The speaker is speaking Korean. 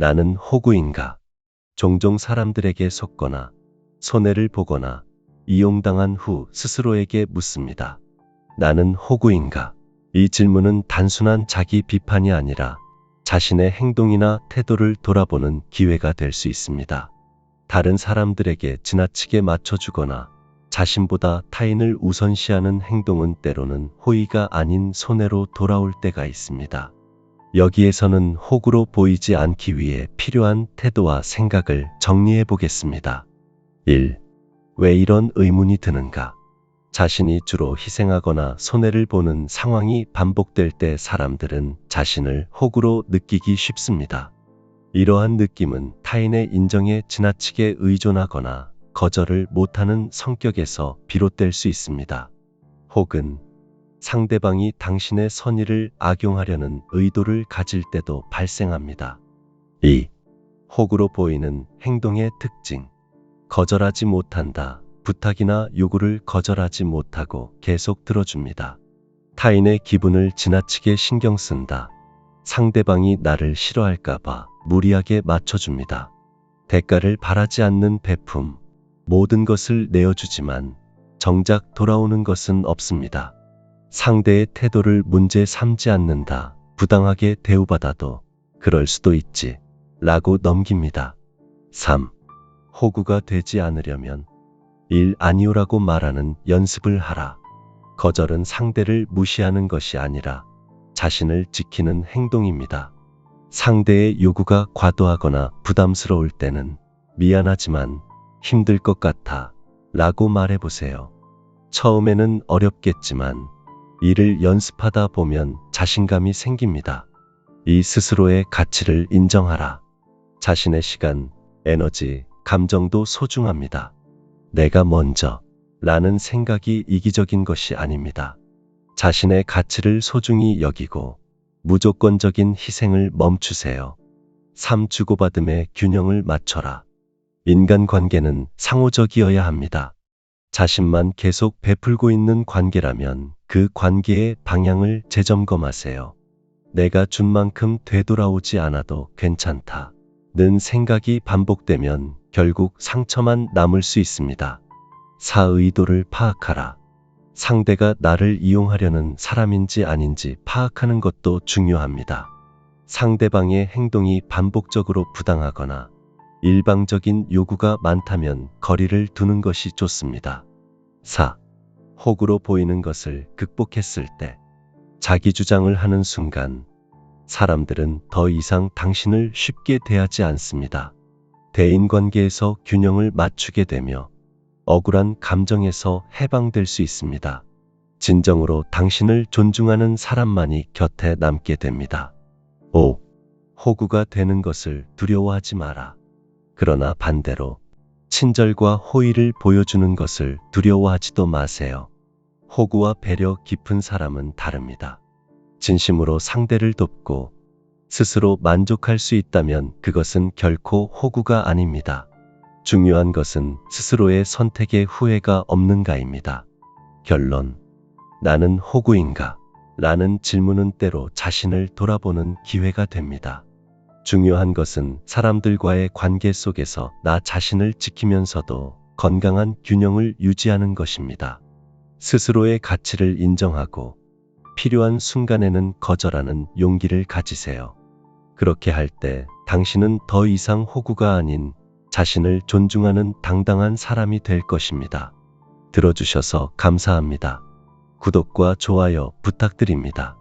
나는 호구인가? 종종 사람들에게 속거나 손해를 보거나 이용당한 후 스스로에게 묻습니다. 나는 호구인가? 이 질문은 단순한 자기 비판이 아니라 자신의 행동이나 태도를 돌아보는 기회가 될 수 있습니다. 다른 사람들에게 지나치게 맞춰주거나 자신보다 타인을 우선시하는 행동은 때로는 호의가 아닌 손해로 돌아올 때가 있습니다. 여기에서는 호구로 보이지 않기 위해 필요한 태도와 생각을 정리해 보겠습니다. 1. 왜 이런 의문이 드는가? 자신이 주로 희생하거나 손해를 보는 상황이 반복될 때 사람들은 자신을 호구로 느끼기 쉽습니다. 이러한 느낌은 타인의 인정에 지나치게 의존하거나 거절을 못하는 성격에서 비롯될 수 있습니다. 혹은 상대방이 당신의 선의를 악용하려는 의도를 가질 때도 발생합니다. 2. 혹으로 보이는 행동의 특징. 거절하지 못한다. 부탁이나 요구를 거절하지 못하고 계속 들어줍니다. 타인의 기분을 지나치게 신경 쓴다. 상대방이 나를 싫어할까봐 무리하게 맞춰줍니다. 대가를 바라지 않는 베품. 모든 것을 내어주지만 정작 돌아오는 것은 없습니다. 상대의 태도를 문제 삼지 않는다. 부당하게 대우받아도 그럴 수도 있지. 라고 넘깁니다. 3. 호구가 되지 않으려면 일 아니오라고 말하는 연습을 하라. 거절은 상대를 무시하는 것이 아니라 자신을 지키는 행동입니다. 상대의 요구가 과도하거나 부담스러울 때는 미안하지만 힘들 것 같아 라고 말해보세요. 처음에는 어렵겠지만 이를 연습하다 보면 자신감이 생깁니다. 이 스스로의 가치를 인정하라. 자신의 시간, 에너지, 감정도 소중합니다. 내가 먼저 라는 생각이 이기적인 것이 아닙니다. 자신의 가치를 소중히 여기고 무조건적인 희생을 멈추세요. 삶 주고받음의 균형을 맞춰라. 인간관계는 상호적이어야 합니다. 자신만 계속 베풀고 있는 관계라면 그 관계의 방향을 재점검하세요. 내가 준 만큼 되돌아오지 않아도 괜찮다. 는 생각이 반복되면 결국 상처만 남을 수 있습니다. 사의도를 파악하라. 상대가 나를 이용하려는 사람인지 아닌지 파악하는 것도 중요합니다. 상대방의 행동이 반복적으로 부당하거나 일방적인 요구가 많다면 거리를 두는 것이 좋습니다. 4. 혹으로 보이는 것을 극복했을 때 자기 주장을 하는 순간 사람들은 더 이상 당신을 쉽게 대하지 않습니다. 대인 관계에서 균형을 맞추게 되며 억울한 감정에서 해방될 수 있습니다. 진정으로 당신을 존중하는 사람만이 곁에 남게 됩니다. 5. 호구가 되는 것을 두려워하지 마라. 그러나 반대로 친절과 호의를 보여주는 것을 두려워하지도 마세요. 호구와 배려 깊은 사람은 다릅니다. 진심으로 상대를 돕고 스스로 만족할 수 있다면 그것은 결코 호구가 아닙니다. 중요한 것은 스스로의 선택에 후회가 없는가입니다. 결론. 나는 호구인가? 라는 질문은 때로 자신을 돌아보는 기회가 됩니다. 중요한 것은 사람들과의 관계 속에서 나 자신을 지키면서도 건강한 균형을 유지하는 것입니다. 스스로의 가치를 인정하고 필요한 순간에는 거절하는 용기를 가지세요. 그렇게 할 때 당신은 더 이상 호구가 아닌 자신을 존중하는 당당한 사람이 될 것입니다. 들어주셔서 감사합니다. 구독과 좋아요 부탁드립니다.